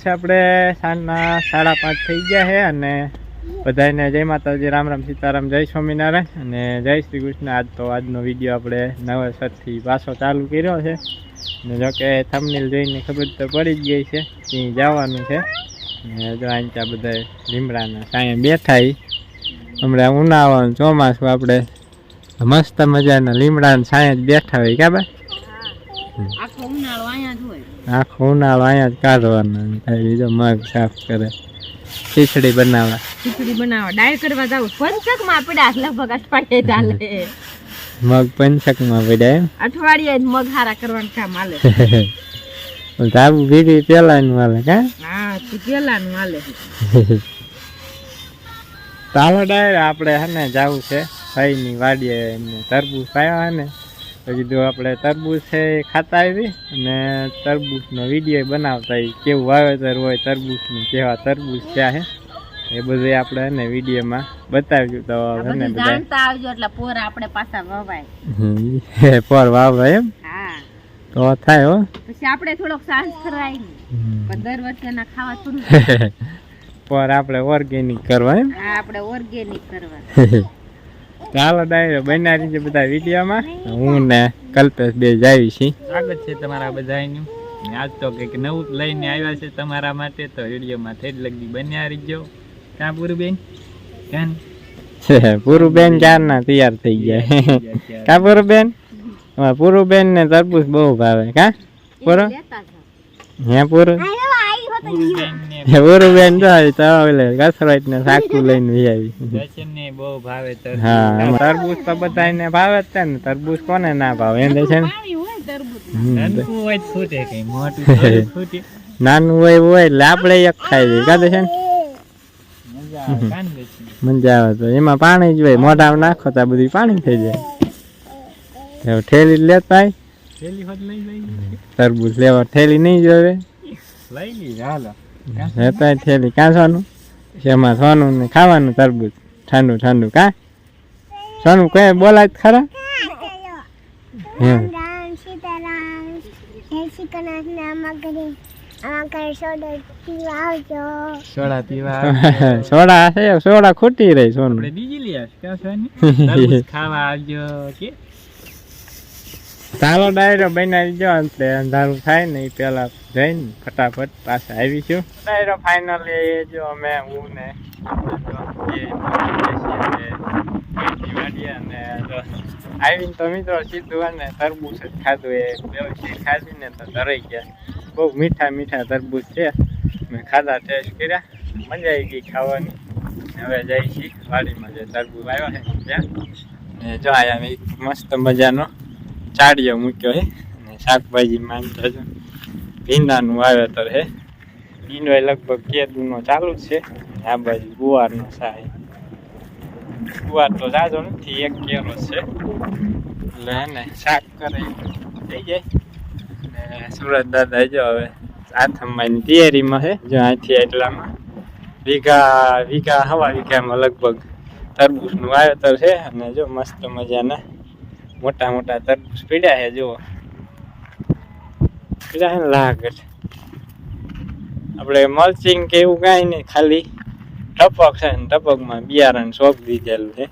છે આપણે સાંજના સાડા પાંચ થઈ ગયા છે અને બધાને જય માતાજી, રામ રામ સીતારામ, જય સ્વામિનારાયણ અને જય શ્રી કૃષ્ણ. આજ તો આજનો વીડિયો આપણે નવેસરથી પાછો ચાલુ કર્યો છે. ને જો કે થંબનેલ જોઈને ખબર તો પડી જ ગઈ છે ત્યાં જવાનું છે. ને જો અહીંયા બધા લીમડાના સાંયે બેઠા. હમણાં ઉનાળાનું ચોમાસું આપણે મસ્ત મજાના લીમડાના સાંયે જ બેઠા હોય કાબા આખો ઉનાળો અહીંયા જ હોય. આખો ઉનાળો અહીંયા જ કાઢવાનો થાય બીજો મગ સાફ કરે. ખીચડી બનાવવા ખીચડી બનાવવા ડાય કરવા જાવ. પંચકમાં પડ્યા લગભગ અઠવાડિયે ચાલે. મગ પંચકમાં પડ્યા એમ? અઠવાડિયે જ મગ હારા કરવાનું કામ હાલે. ધાબુ પેલા પેલાનું હાલે કા? હા તું પેલાનું હાલે. ચાલો ડાયર આપણે હે ને જવું છે. ભાઈની વાડીએ એમને તરબૂચ પાયા ને તો કીધું આપણે તરબૂચ છે એ ખાતા આવી અને તરબૂચનો વીડિયો બનાવતા કેવું વાવેતર હોય તરબૂચનું કેવા તરબૂચ થયા છે એ બધું આપણે ને વિડીયોમાં બતાવ્યું તો આ હે ને જાણતા આવજો એટલે પોર આપણે પાછા વવાય. પર વાવવા એમ? હા. તો થાય હો. પછી આપણે થોડોક સાંજ કરાય પણ દર વર્ષે ના ખાવા થોડું. પર આપણે ઓર્ગેનિક કરવા એમ? આપણે ઓર્ગેનિક કરવા. ચાલો ડાયરો બન્યા છે બધા વિડીયોમાં. હું ને કલ્પેશ બે જાવી છીએ. સ્વાગત છે તમારા બધાનું આજ તો કંઈક નવું લઈને આવ્યા છે તમારા માટે તો વિડીયોમાં થઈ જ લગી બન્યા રહીજો. ક્યાં પૂરું બેન ક્યાં? પૂરું બેન ક્યારના તૈયાર થઈ ગયા? કા પૂરું બેન અમારે પૂરું બેન ને તરબૂચ બહુ ભાવે. કા? પૂરો? હે પૂરું? પૂરું બેન જો તો ઓલે કસરત ને સાકું લઈને વી આવી. બહુ ભાવે હા તરબૂચ તો બધાને ભાવે જ છે ને તરબૂચ કોને ના ભાવે? એમ છે ને? પાણી હોય તરબૂચ. હમ. હોય જ ફૂટે કઈ મોટું ફૂટે નાનું હોય હોય એટલે આપણે એક ખાઈ દઈએ કાં છે ને મજા આવે તો એમાં પાણી જ હોય મોઢામાં નાખો તો બધું પાણી થઈ જાય. ઠેલી જ લેતા તરબૂચ લેવા ઠેલી નહીં જોવે લઈ લીધા હાલો. આય ઠેલી કાં સોનું? એમાં સોનું ને ખાવાનું તરબૂચ? ઠંડુ ઠંડુ કાં? સોનું કઈ બોલાય જ ખરા? સોડો પીવા છે સોડા ખૂટી રહી સોનું. બીજી લઈ આવીશ ખાવા આવજો કે? ચાલો ડાયરો બનાવી જો એટલે અંધારું થાય ને એ પેલા જઈને ફટાફટ પાછા આવીશું ડાયરો ફાઇનલી જો અમે હું ને આવીને તો મિત્રો સીધું અને તરબૂચ જ ખાધું. એ વ્યવસ્થિત ખાધી ને તો ધરાઈ ગયા. બહુ મીઠા મીઠા તરબૂચ છે. મેં ખાધા ટેસ્ટ કર્યા. મજા આવી ગઈ ખાવાની. હવે જઈ છીએ વાડીમાં જે તરબૂચ આવ્યો છે ત્યાં. ને જો આયા મસ્ત મજાનો ચાડીઓ મૂક્યો છે અને શાકભાજી માંગતો છે ભીંડાનું વાવેતર છે ભીંડો લગભગ કેદુનો ચાલુ છે. આ બાજુ ગુવારનો સાહે ગુવાર તો જાજો નથી, એક કેરો છે. એટલે એને શાક કરે થઈ જાય. ને સુરત દાદા જો હવે આથમવાની તૈયારીમાં હે, જો અહીંથી એટલામાં. વીઘા વીઘા, હવા વીઘામાં લગભગ તરબૂચનું વાવેતર છે. અને જો મસ્ત મજાના મોટા મોટા તરબૂચ પીડ્યા છે, જુઓ. પીડ્યા છે ને લાગે આપણે મલ્ચિંગ કે એવું કાંઈ નહીં, ખાલી ટપક છે ને ટપકમાં બિયારણ શોખ દીધેલું છે.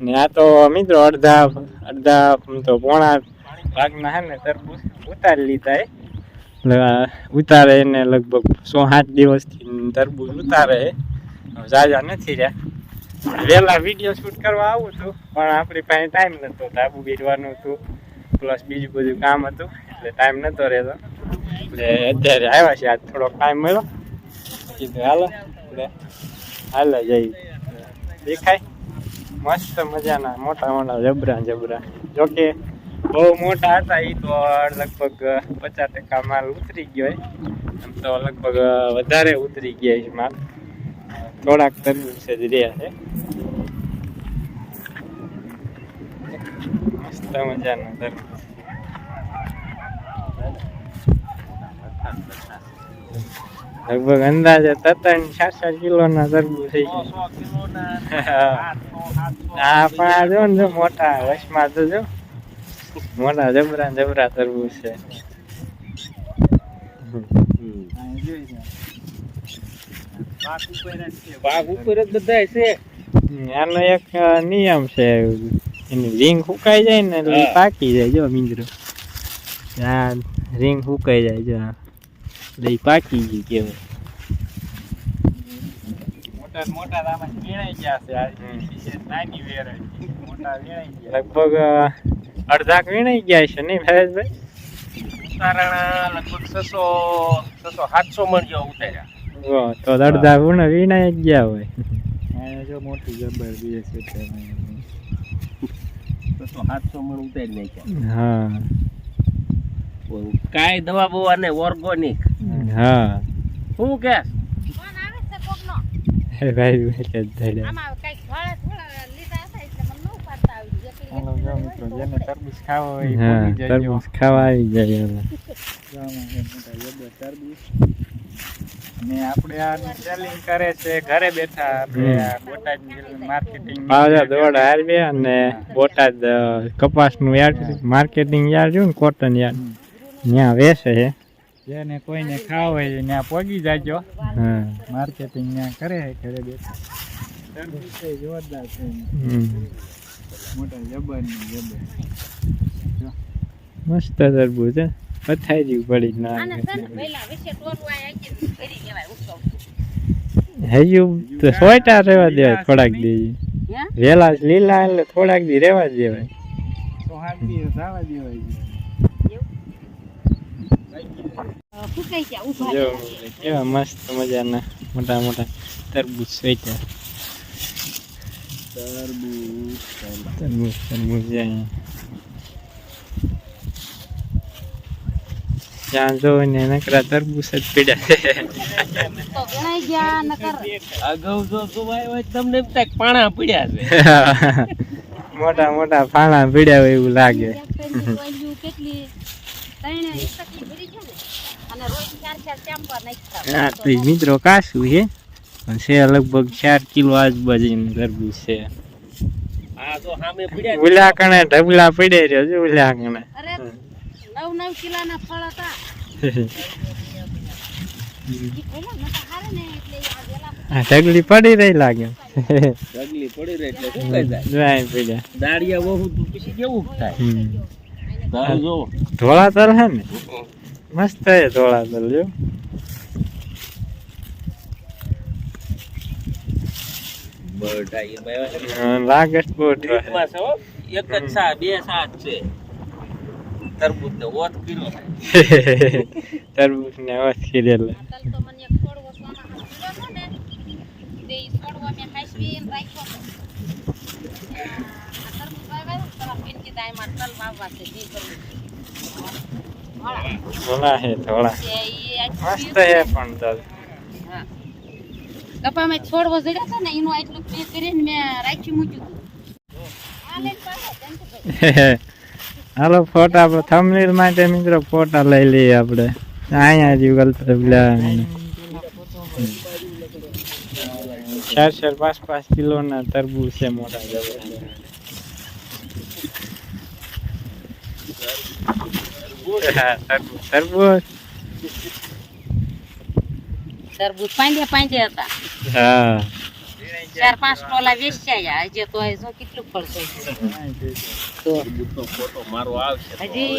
ને આ તો મિત્રો અડધા અડધા તો પોણા ભાગના છે ને તરબૂચ ઉતારી લીધા એ ઉતારે એને લગભગ સો સાત દિવસથી તરબૂચ ઉતારે જાજા નથી રહ્યા. વહેલા વીડિયો શૂટ કરવા આવું છું, પણ આપણી પાસે ટાઈમ નહોતો ધાબુ બીજવાનું હતું પ્લસ બીજું બધું કામ હતું, એટલે ટાઈમ નહોતો રહેતો. એટલે અત્યારે આવ્યા છે આજ થોડોક ટાઈમ મળ્યો. કીધું, હાલો એટલે હાલો જઈ દેખાય? મસ્ત મજાના, મોટા મોટા જબરા જબરા જોકે બહુ મોટા હતા એ તો લગભગ પચાસ ટકા માલ ઉતરી ગયો આમ તો લગભગ વધારે ઉતરી ગયા છે માલ. થોડાક તરબૂચ જ રહ્યા છે. મસ્ત મજાનું તરબૂચ લગભગ અંદાજે ત્રણ ચાર ચાર કિલો ના તરબૂચ થઈ ગયા. હા પણ આ જો ને મોટા વચમાં તો જો. મોટા જબરા જબરા તરબૂચ છે. પાક ઉપર જ બધા છે આનો એક નિયમ છે. એની રિંગ સુકાઈ જાય ને એટલે પાકી જાય જો મિત્રો આ રિંગ સુકાઈ જાય જો આ. એટલે ઈ પાકી ગઈ કેવાય મોટા મોટા વીણાઈ ગયા છે. આ વેરાયટી મોટા વીણાઈ ગયા. લગભગ અડધાક વીણાઈ ગયા છે નહીં ભરેશભાઈ ઉતારણ લગભગ છસો છસો સાતસો મણ જેવા ઉતાર્યા. તો અડધા વીણાઈ ગયા હોય. જો મોટી જબર બી છે છસો સાતસો મણ ઉતારી નાખ્યા. હા. કાંઈ દવા બવા ને ઓર્ગોનિક હા. શું કે? ફોન આવે છે કોકનો. હે ભાઈ તરબૂચ ખાવા આવી જાય તરબૂચ. અને આપણે આ સેલિંગ કરે છે ઘરે બેઠા આપણે બોટાદ માર્કેટિંગ પાવડા દોડ હારવે અને બોટાદ કપાસનું યાર્ડ માર્કેટિંગ યાર્ડ રહ્યું ને કોટન યાર્ડ. ત્યાં વેચે છે. જેને કોઈને ખાવ હોય ત્યાં પહોંચી જાજો. હા. માર્કેટિંગ ત્યાં કરે છે ઘરે બેઠા. જોરદાર છે. મોટા જબર ને જબર મસ્ત તરબૂચ હે જેવું પડી ના હજુ તો સોયટા દેવાય થોડાક દી. વેલા લીલા એટલે થોડાક દી રહેવા દેવાય. કેવા મસ્ત મજાના મોટા મોટા તરબૂચ સોયટા તરબૂચ તરબૂચ. તરબૂચ જ્યાં જો ને નકરા તરબૂચ જ પીડ્યા છે તો ગણાઈ ગયા નકર અગાઉ જો જોવાય હોય તો તમને એમ થાય કે પાણા પડ્યા છે. મોટા મોટા પાણા પીડ્યા હોય એવું લાગે. મિત્રો કાશું છે? પણ છે લગભગ ચાર કિલો આજુબાજુનું તરબૂચ છે. આ તો સામે પડ્યા ઉલા કણે ઢબલા પડે રહ્યો છે ઉલા કણે અરે નવ નવ કિલોના ફળ હતા. ઈ પહેલા નતા હારે ને એટલે આ વેલા આ ઢગલી પડી રહી લાગે. ઢગલી પડી રહી એટલે સુકાઈ જાય જોઈ પડ્યા દાળિયા બહુ તો પછી કેવું થાય. તારું જો. ધોળા તલ હે ને? મસ્ત હે ધોળા તલ જો લાગે છે બહુ એક જ સા બે સાત છે. તરબૂચ ને ઓત કિલો તરબૂજ ને ઓત મેં છે. વાળા. ધોળા હે આટલું મસ્ત હે. પણ તલ હા. કપામાં છોડવો જડ્યો હતો ને એનું આટલું પે કરીને મેં રાખી મૂક્યું હતું. આ લઈને પાછા જંતુભાઈ. હાલો ફોટા થમનેલ માટે મિત્રો ફોટા લઈ લઈએ આપણે. અહીંયા જ પેલા ચાર ચાર પાંચ પાંચ કિલો ના તરબૂચ છે મોટા જબરા તરબૂચ. પાંડે પાંડે હતા. હા. ચાર પાંચ ટોલા વેચ્યા હજી તો હજુ કેટલું ફળ છે તરબૂચ નો ફોટો મારો આવશે હજી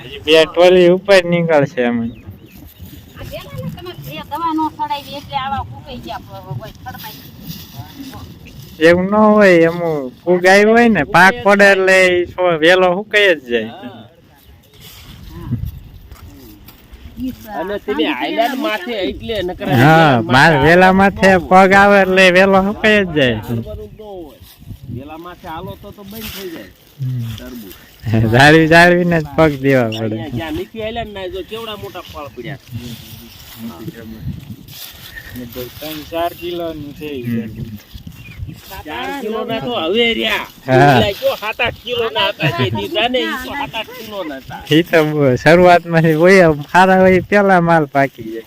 હજી બે ટોલી ઉપર નીકળશે ખડમાં એવું ન હોય એમ ફૂગ આવ્યો હોય ને પાક પડે એટલે વેલો સુકાઈ જ જાય. અને તમે આયલાન માથે એટલે નકર હા માર વેલા માથે પગ આવે એટલે વેલો જ જાય. વેલા માથે હાલો તો તો બંધ થઈ જાય. તરબૂચ. જાળવી જાળવીને જ પગ દેવા પડે. જ્યાં નીકળી આયલા ને જો કેવડા મોટા ફળ પડ્યા. ત્રણ ચાર કિલો નું થઈ ચાર કિલો ના તો હવે રહ્યા. હા. પેલા જો સાત આઠ કિલો ના હતા દીધા ને ઈ તો સાત આઠ કિલો ના હતા. એ તો શરૂઆત હોય સારા હોય પેલા માલ પાકી જાય.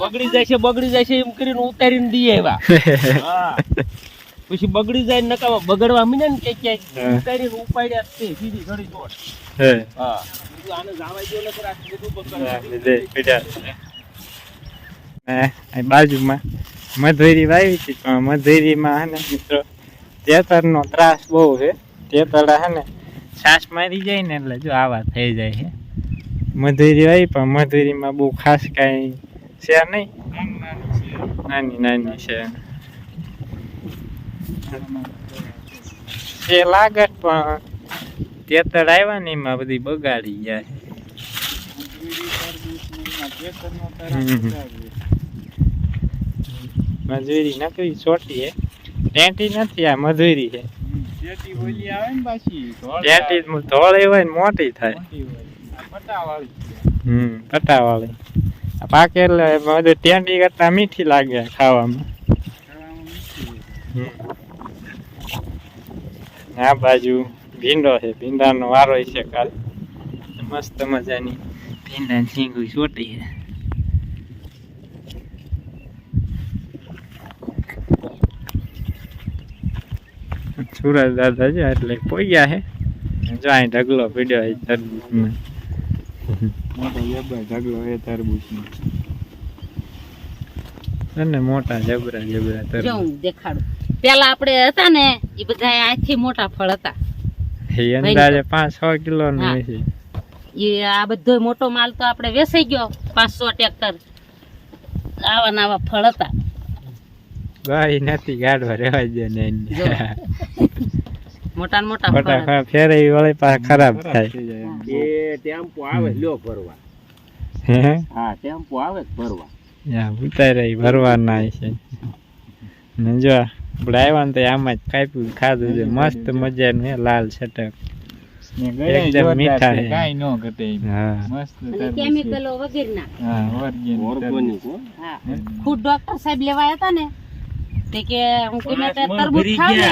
બગડી જાય છે બગડી જાય છે એમ કરીને ઉતારીને દઈએ એવા પછી બગડી જાય ને બગડવા મીને ને કે ક્યાંય. ઉતારીને ઉપાડ્યા તે સીધી ઘડી દોડ હે. હા. આને જાવા દો ને આટલું બધું બગડવા બાજુમાં. મધુરી વાવી હતી, પણ મધુરીમાં હે ને મિત્રો તેતરનો ત્રાસ બહુ છે. તેતર હે ને છાસ મારી જાય ને એટલે જો આવા થઈ જાય છે. મધુરી વાવી પણ મધુરીમાં બહુ ખાસ કાંઈ છે નહીં. નાની નાની છે. છે લાગત પણ તેતર આવ્યા ને એમાં બધી બગાડી જાય. મજૂરી નકરી છોટી હે. ટેટી નથી આ મજૂરી છે ટેટી ધોળી હોય ને મોટી થાય. હમ પટાવાળી આ પાકે એટલે ટેંટી કરતા મીઠી લાગે ખાવામાં. આ બાજુ ભીંડો છે. ભીંડાનો વારો છે કાલ. મસ્ત મજાની. ભીંડા ઝીંગું છોટી છે સુરજ દાદા છે એટલે કોઈ ગયા છે જો અહીં ઢગલો પીડ્યો છે તરબૂચમાં અને મોટા જબરા જબરા જો હું દેખાડું. પેલા આપણે હતા ને એ બધા આથી મોટા ફળ હતા. એ અંદાજે પાંચ છ કિલો નું છે એ આ બધો મોટો માલ તો આપણે વેસાઈ ગયો પાંચસો ટ્રેક્ટર. આવા નવા ફળ હતા. ગાડી નથી ગાડવા રહેવા દે ને મોટા મોટા મોટા. ફટાફટ વળી પાછા ખરાબ થાય. એ ટેમ્પો આવે લ્યો ભરવા. હે? હા ટેમ્પો આવે ભરવા. યા ઉતારે ભરવાના છે. ને જો આપણે આવ્યા ને તો આમાં જ કાપ્યું ખાધું છે. મસ્ત મજાનું હે લાલ છટક એકદમ મીઠા છે હા. અને કેમિકલો વગેરેના. ઓર્ગોનિક હો. હા. ખુદ ડોક્ટર સાહેબ લેવાયા હતા ને? તે કે હું કે તે તરબૂચ ખાવ ને.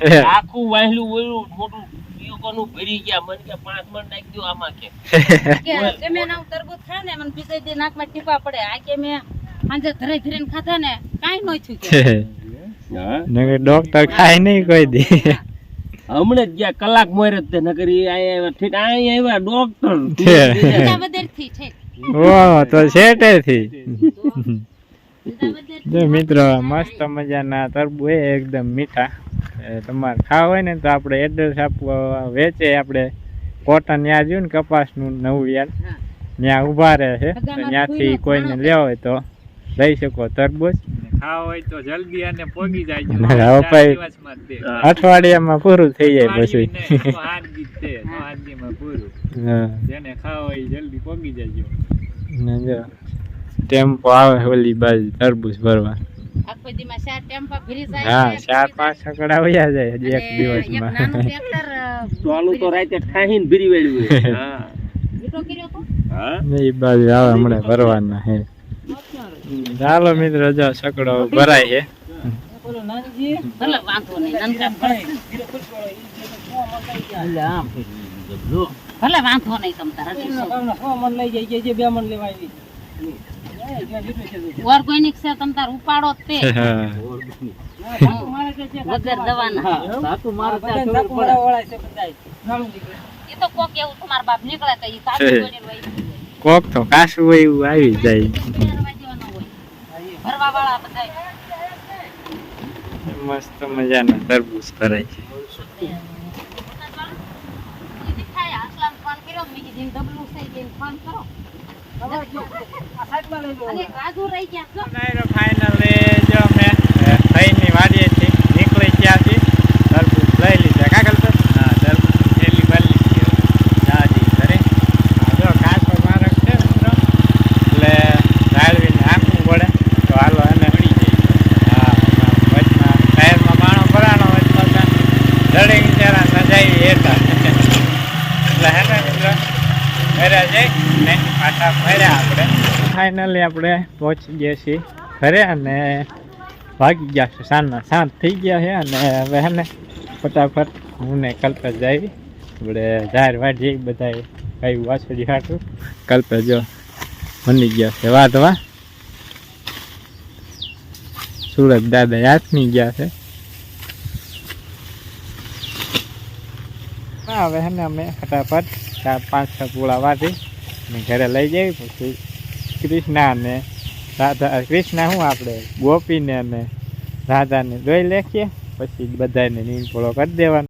આખું વાહલું ઓલું મોટું યુકોનું ભરી ગયા. મને કે પાંચ મણ નાખી દો આમાં કે. કે કે મેં ના તરબૂચ ખાવ ને મને બીજે દી નાકમાં ટીપા પડે. આ કે મેં સાંજે ધરે ધરીને ખાધા ને કાંઈ નો થયું કે. ડોક્ટર ખાય નહીં કોઈ દી. હમણે જ ગયા કલાક મોરે જ તે નકર આયા આવ્યા ઠીક આયા આવ્યા ડોક્ટર છે. ઓ તો જો મિત્રો મસ્ત મજાના તરબૂચ એ એકદમ મીઠા. તમારે ખાવા હોય ને તો આપણે એડ્રેસ આપવા વેચે આપણે કોટન ત્યાં જોયું ને કપાસનું નવું યાર ત્યાં ઊભા રહે છે. ત્યાંથી કોઈને લેવા હોય તો લઈ શકો તરબૂચ. ખાવા હોય તો જલ્દી અને પોગી જાય. અઠવાડિયામાં પૂરું થઈ જાય પછી. જેને ખાવા હોય જલ્દી પોગી જજો ને જો. ટેમ્પો આવે ઓલી બાજુ તરબૂચ ભરવા. ચાર ટેમ્પા ભરી જાય હા ચાર પાંચ સકડા વયા જાય હજી એક અને એક નાનું દિવસમાં ચાલુ તો રાતે ઠાહીને ભરી હા. એ બાજુ આવે હમણાં ભરવાના હે. ચાલો મિત્રો જો સકડાઓ ભરાય છે. ભલે વાંધો નહીં નાનકા ફળ. ભલે વાંધો નહીં તમ તારા ઓર્ગેનિક છે તમ તાર ઉપાડો જ તે. હા. વગર દવાના. એ તો કોક એવું તમાર બાપ નીકળે તો ઈ કાચું છે. દોડીને કોક તો કાશું હોય એવું આવી જાય. ન ભરવા વાળા બધાય. મસ્ત મજાના તરબૂચ ભરાય છે. કર્યો, મેં કીધું ડબલું છે, ફોન કરો. ફાઇનલી જો અમે થઈની વાડીએથી નીકળી ગયા છીએ તરબૂચ લઈ લીધા કાગળ પર હા તરબૂચ થેલી ભરી લીધી દાદી ઘરે હા જો કાચો મારક છે મિત્રો એટલે જાળવીને હાંકવું પડે તો હાલો એને પડી જાય હા એમાં વચમાં ટાયરમાં માણો ભરાણો વચમાં જડે બિચારા ન જાય હેઠા એટલે હે ને મિત્રો ઘરે જઈ પાછા આપણે. ફાઇનલી આપણે પહોંચી ગયા છીએ. ઘરે અને ભાગી ગયા છે. સાંજના સાંજ થઈ ગયા છે અને હવે ને ફટાફટ હું ને કલ્પેશ જાય. આપણે જાહેર વાઢી બધા કઈ વાછડી હાટું. કલ્પેશ જો બની ગયા છે. વાઢવા સુરત દાદા હાથની ગયા છે. હવે ને અમે ફટાફટ ચાર પાંચ છ પૂળા વાટી ને ઘરે લઈ જવી પછી કૃષ્ણાને, રાધા, કૃષ્ણ શું આપણે, ગોપીને અને રાધાને દોઈ લેખીએ, પછી બધાને નીમ પોળો કરી દેવાનો.